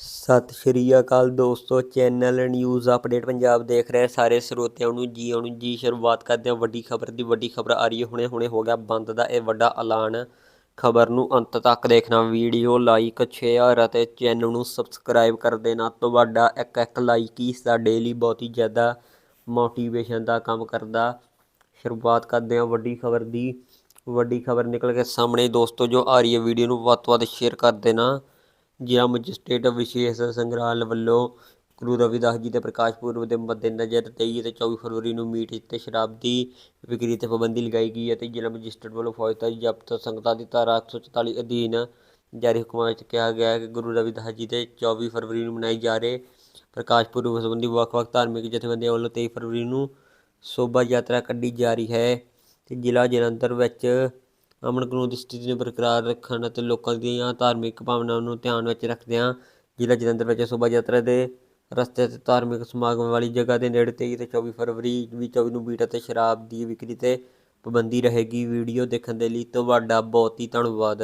ਸਤਿ ਸ਼੍ਰੀ ਅਕਾਲ ਦੋਸਤੋ, channel news update Punjab ਦੇਖ ਰਹੇ ਸਾਰੇ ਸਰੋਤਿਆਂ ਨੂੰ ਜੀ ਆਉਣ ਜੀ, ਸ਼ੁਰੂਆਤ ਕਰਦੇ ਹਾਂ। ਵੱਡੀ ਖਬਰ ਦੀ ਵੱਡੀ ਖਬਰ ਆ ਰਹੀ ਹੈ। ਹੁਣੇ ਹੁਣੇ ਹੋ ਗਿਆ ਬੰਦ ਦਾ ਇਹ ਵੱਡਾ ਐਲਾਨ। ਖਬਰ ਨੂੰ ਅੰਤ ਤੱਕ ਦੇਖਣਾ, ਵੀਡੀਓ ਲਾਈਕ, ਸ਼ੇਅਰ ਅਤੇ ਚੈਨਲ ਨੂੰ ਸਬਸਕ੍ਰਾਈਬ ਕਰ ਦੇਣਾ। ਤੁਹਾਡਾ ਇੱਕ ਇੱਕ ਲਾਈਕ ਹੀ ਸਾਡੇ ਲਈ ਬਹੁਤ ਹੀ ਜ਼ਿਆਦਾ ਮੋਟੀਵੇਸ਼ਨ ਦਾ ਕੰਮ ਕਰਦਾ। ਸ਼ੁਰੂਆਤ ਕਰਦੇ ਹਾਂ ਵੱਡੀ ਖਬਰ ਦੀ। ਵੱਡੀ ਖਬਰ ਨਿਕਲ ਕੇ ਸਾਹਮਣੇ ਦੋਸਤੋ, ਜੋ ਆ ਰਹੀ ਹੈ, ਵੀਡੀਓ ਨੂੰ ਵੱਧ ਤੋਂ ਵੱਧ ਸ਼ੇਅਰ ਕਰ ਦੇਣਾ। ਜ਼ਿਲ੍ਹਾ ਮੈਜਿਸਟ੍ਰੇਟ ਵਿਸ਼ੇਸ਼ ਸੰਗਰਾਲ ਵੱਲੋਂ ਗੁਰੂ ਰਵਿਦਾਸ ਜੀ ਦੇ ਪ੍ਰਕਾਸ਼ ਪੁਰਬ ਦੇ ਮੱਦੇਨਜ਼ਰ 23 ਅਤੇ 24 ਫਰਵਰੀ ਨੂੰ ਮੀਟ ਤੇ ਸ਼ਰਾਬ ਦੀ ਵਿਕਰੀ ਤੇ ਪਾਬੰਦੀ ਲਗਾਈ ਗਈ ਹੈ ਤੇ ਜ਼ਿਲ੍ਹਾ ਮੈਜਿਸਟ੍ਰੇਟ ਵੱਲੋਂ ਫੌਜਦਾਰੀ ਜ਼ਬਤ ਸੰਗਤਾਂ ਦੀ ਧਾਰਾ 144 ਅਧੀਨ ਜਾਰੀ ਹੁਕਮਾਂ ਵਿੱਚ ਕਿਹਾ ਗਿਆ ਹੈ ਕਿ ਗੁਰੂ ਰਵਿਦਾਸ ਜੀ ਦੇ 24 ਫਰਵਰੀ ਨੂੰ ਮਨਾਈ ਜਾ ਰਹੇ ਪ੍ਰਕਾਸ਼ ਪੁਰਬ ਸੰਬੰਧੀ ਵੱਖ-ਵੱਖ ਧਾਰਮਿਕ ਜਥੇਬੰਦੀਆਂ ਵੱਲੋਂ 23 ਫਰਵਰੀ ਨੂੰ ਸ਼ੋਭਾ ਯਾਤਰਾ ਕੱਢੀ ਜਾ ਰਹੀ ਹੈ ਤੇ ਜ਼ਿਲ੍ਹਾ ਜਲੰਧਰ ਵਿੱਚ ਅਮਨ ਕਾਨੂੰਨ ਦੀ ਸਥਿਤੀ ਨੂੰ ਬਰਕਰਾਰ ਰੱਖਣ ਅਤੇ ਲੋਕਾਂ ਦੀਆਂ ਧਾਰਮਿਕ ਭਾਵਨਾਵਾਂ ਨੂੰ ਧਿਆਨ ਵਿੱਚ ਰੱਖਦਿਆਂ ਜ਼ਿਲ੍ਹਾ ਜਲੰਧਰ ਵਿੱਚ ਸ਼ੋਭਾ ਯਾਤਰਾ ਦੇ ਰਸਤੇ ਤੇ ਧਾਰਮਿਕ ਸਮਾਗਮ ਵਾਲੀ ਜਗ੍ਹਾ ਦੇ ਨੇੜੇ 23 ਤੇ 24 ਫਰਵਰੀ ਵੀ 24 ਨੂੰ ਬੀਟ ਅਤੇ ਸ਼ਰਾਬ ਦੀ ਵਿਕਰੀ ਤੇ ਪਾਬੰਦੀ ਰਹੇਗੀ। ਵੀਡੀਓ ਦੇਖਣ ਦੇ ਲਈ ਤੁਹਾਡਾ ਬਹੁਤ ਹੀ ਧੰਨਵਾਦ।